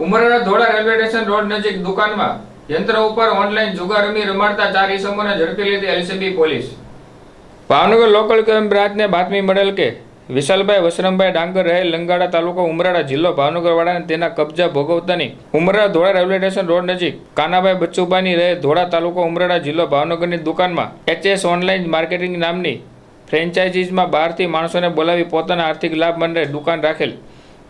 ઉમરાળા ધોળા railway station road નજીક દુકાનમાં યંત્ર ઉપર ઓનલાઈન જુગાર રમી રમાડતા ચાર ઈસમોને ઝડપી લીધી LCB police. Bhavnagar local crime બ્રાન્ચને બાતમી મળેલ કે વિશાલભાઈ વસરમભાઈ ડાંગર રહે લંગાડા તાલુકો ઉમરાળા જિલ્લો ભાવનગરવાળાને તેના કબજા ભોગવતાની ઉમરાળા ધોળા રેલવે સ્ટેશન રોડ નજીક કાનાભાઈ બચ્ચુભાઈની રહે ધોળા તાલુકો ઉમરાળા જિલ્લો ભાવનગરની દુકાનમાં એચએસ ઓનલાઈન માર્કેટિંગ નામની ફ્રેન્ચાઇઝીસમાં બહારથી માણસોને બોલાવી પોતાના આર્થિક લાભ માટે દુકાન રાખેલ.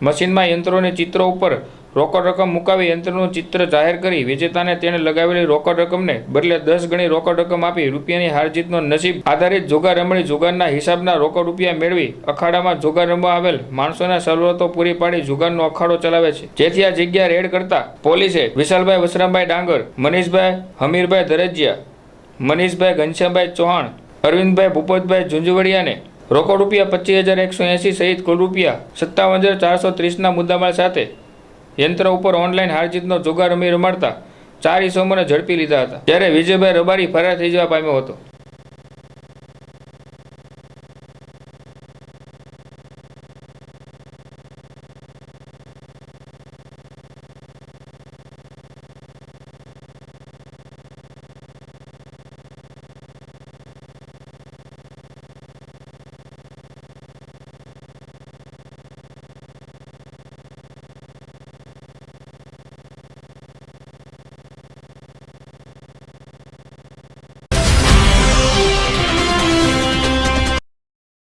મશીનમાં યંત્રોની ચિત્રો ઉપર રોકડ રકમ મુકાવી યંત્રનું ચિત્ર જાહેર કરી વિજેતાને તેણે લગાવેલી રોકડ રકમને બદલે દસ ગણી રોકડ રકમ આપી રૂપિયાની હારજીતનો નસીબ આધારિત જુગાર રમણી જોગારના હિસાબના રોકડ રૂપિયા મેળવી અખાડામાં જુગાર રમવા આવેલ માણસોને સવલતો પૂરી પાડી જુગારનો અખાડો ચલાવે છે. જેથી આ જગ્યા રેડ કરતા પોલીસે વિશાલભાઈ વસરામભાઈ ડાંગર, મનીષભાઈ હમીરભાઈ દરજિયા મનીષભાઈ ઘનશ્યામભાઈ ચૌહાણ, અરવિંદભાઈ ભૂપતભાઈ ઝુંઝવડિયાને રોકડ રૂપિયા પચીસ હજાર એકસો એંસી સહિત કુલ રૂપિયા સત્તાવન હજાર ચારસો ત્રીસના મુદ્દામાલ સાથે યંત્ર ઉપર ઓનલાઈન હારજીતનો જુગાર રમી રમાડતા ચાર ઈસમોને ઝડપી લીધા હતા. જ્યારે વિજયભાઈ રબારી ફરાર થઈ જવા પામ્યો હતો.